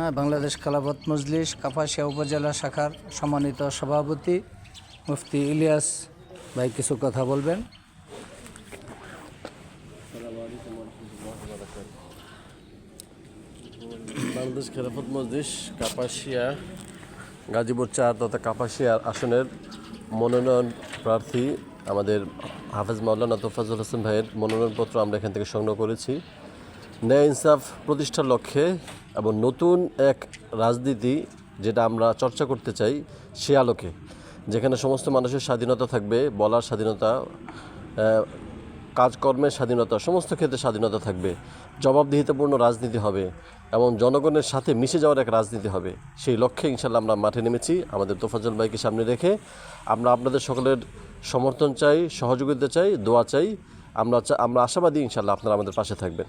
হ্যাঁ বাংলাদেশ খেলাফত মজলিস, কাপাসিয়া উপজেলা শাখার সম্মানিত সভাপতি মুফতি ইলিয়াস ভাই কিছু কথা বলবেন। বাংলাদেশ খেলাফত মজলিস, কাপাসিয়া, গাজীপুর চার তথা কাপাসিয়ার আসনের মনোনয়ন প্রার্থী আমাদের হাফেজ মাওলানা তোফাজুল হাসান ভাইয়ের মনোনয়নপত্র আমরা এখান থেকে সংগ্রহ করেছি। ন্যায় ইনসাফ প্রতিষ্ঠার লক্ষ্যে এবং নতুন এক রাজনীতি যেটা আমরা চর্চা করতে চাই সে আলোকে, যেখানে সমস্ত মানুষের স্বাধীনতা থাকবে, বলার স্বাধীনতা কাজকর্মের স্বাধীনতা, সমস্ত ক্ষেত্রে স্বাধীনতা থাকবে, জবাবদিহিতাপূর্ণ রাজনীতি হবে এবং জনগণের সাথে মিশে যাওয়ার এক রাজনীতি হবে। সেই লক্ষ্যে ইনশাল্লাহ আমরা মাঠে নেমেছি। আমাদের তোফাজল ভাইকে সামনে রেখে আমরা আপনাদের সকলের সমর্থন চাই, সহযোগিতা চাই, দোয়া চাই। আমরা আমরা আশাবাদী ইনশাল্লাহ আপনারা আমাদের পাশে থাকবেন।